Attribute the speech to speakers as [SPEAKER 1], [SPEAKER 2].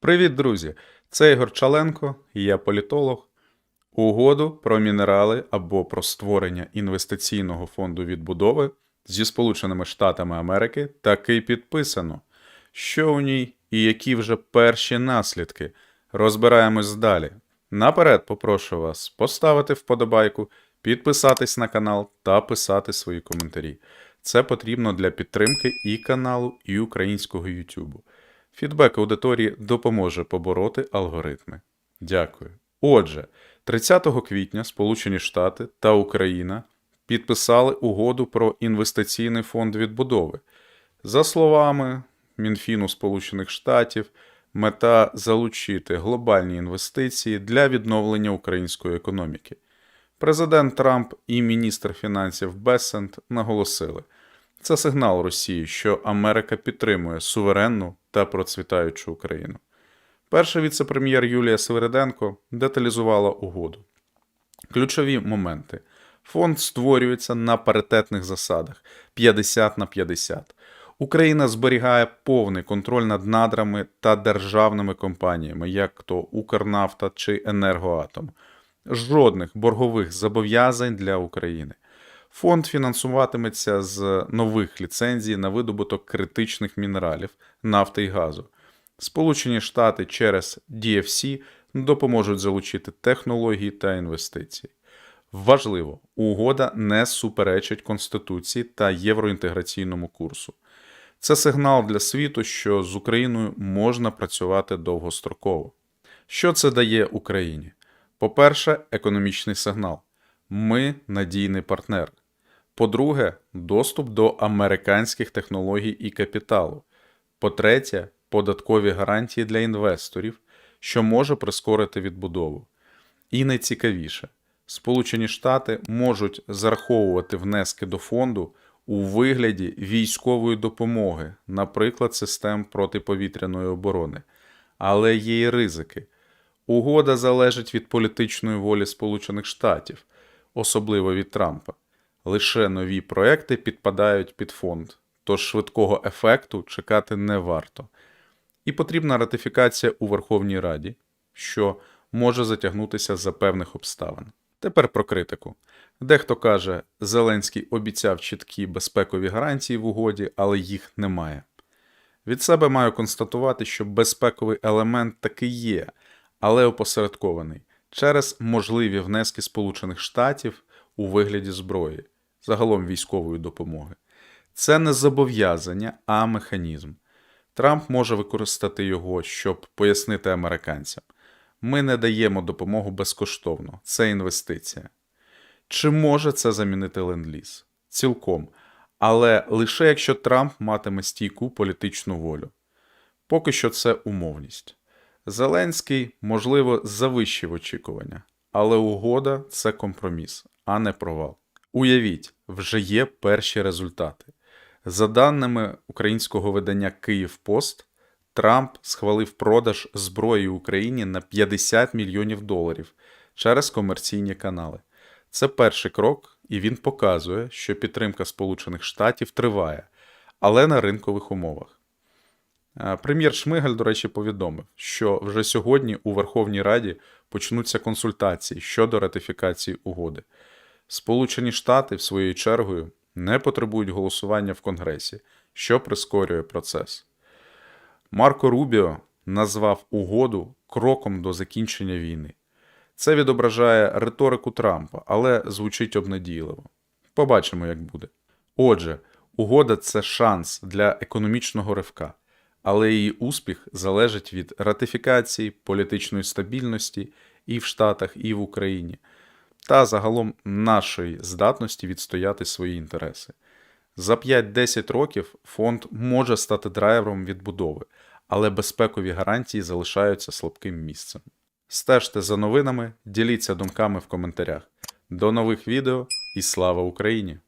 [SPEAKER 1] Привіт, друзі! Це Ігор Чаленко, я політолог. Угоду про мінерали або про створення інвестиційного фонду відбудови зі Сполученими Штатами Америки таки підписано. Що у ній і які вже перші наслідки? Розбираємось далі. Наперед попрошу вас поставити вподобайку, підписатись на канал та писати свої коментарі. Це потрібно для підтримки і каналу, і українського Ютубу. Фідбек аудиторії допоможе побороти алгоритми. Дякую. Отже, 30 квітня Сполучені Штати та Україна підписали угоду про інвестиційний фонд відбудови. За словами Мінфіну Сполучених Штатів, мета залучити глобальні інвестиції для відновлення української економіки. Президент Трамп і міністр фінансів Бесент наголосили, це сигнал Росії, що Америка підтримує суверенну та процвітаючу Україну. Перша віце-прем'єр Юлія Свириденко деталізувала угоду. Ключові моменти. Фонд створюється на паритетних засадах 50 на 50. Україна зберігає повний контроль над надрами та державними компаніями, як то Укрнафта чи Енергоатом. Жодних боргових зобов'язань для України. Фонд фінансуватиметься з нових ліцензій на видобуток критичних мінералів, нафти і газу. Сполучені Штати через DFC допоможуть залучити технології та інвестиції. Важливо, угода не суперечить Конституції та євроінтеграційному курсу. Це сигнал для світу, що з Україною можна працювати довгостроково. Що це дає Україні? По-перше, економічний сигнал. Ми надійний партнер. По-друге, доступ до американських технологій і капіталу. По-третє, податкові гарантії для інвесторів, що може прискорити відбудову. І найцікавіше, Сполучені Штати можуть зараховувати внески до фонду у вигляді військової допомоги, наприклад, систем протиповітряної оборони. Але є і ризики. Угода залежить від політичної волі Сполучених Штатів, особливо від Трампа. Лише нові проекти підпадають під фонд, тож швидкого ефекту чекати не варто. І потрібна ратифікація у Верховній Раді, що може затягнутися за певних обставин. Тепер про критику. Дехто каже, Зеленський обіцяв чіткі безпекові гарантії в угоді, але їх немає. Від себе маю констатувати, що безпековий елемент таки є, але опосередкований через можливі внески Сполучених Штатів у вигляді зброї, загалом військової допомоги. Це не зобов'язання, а механізм. Трамп може використати його, щоб пояснити американцям. Ми не даємо допомогу безкоштовно, це інвестиція. Чи може це замінити ленд-ліз? Цілком. Але лише якщо Трамп матиме стійку політичну волю. Поки що це умовність. Зеленський, можливо, завищив очікування, але угода це компроміс, а не провал. Уявіть, вже є перші результати. За даними українського видання Київпост, Трамп схвалив продаж зброї Україні на 50 мільйонів доларів через комерційні канали. Це перший крок, і він показує, що підтримка Сполучених Штатів триває, але на ринкових умовах. Е, Прем'єр Шмигаль, до речі, повідомив, що вже сьогодні у Верховній Раді почнуться консультації щодо ратифікації угоди. Сполучені Штати, в своєю чергою, не потребують голосування в Конгресі, що прискорює процес. Марко Рубіо назвав угоду кроком до закінчення війни. Це відображає риторику Трампа, але звучить обнадійливо. Побачимо, як буде. Отже, угода це шанс для економічного ривка, але її успіх залежить від ратифікації, політичної стабільності і в Штатах, і в Україні, та загалом нашої здатності відстояти свої інтереси. За 5-10 років фонд може стати драйвером відбудови, але безпекові гарантії залишаються слабким місцем. Стежте за новинами, діліться думками в коментарях. До нових відео і слава Україні!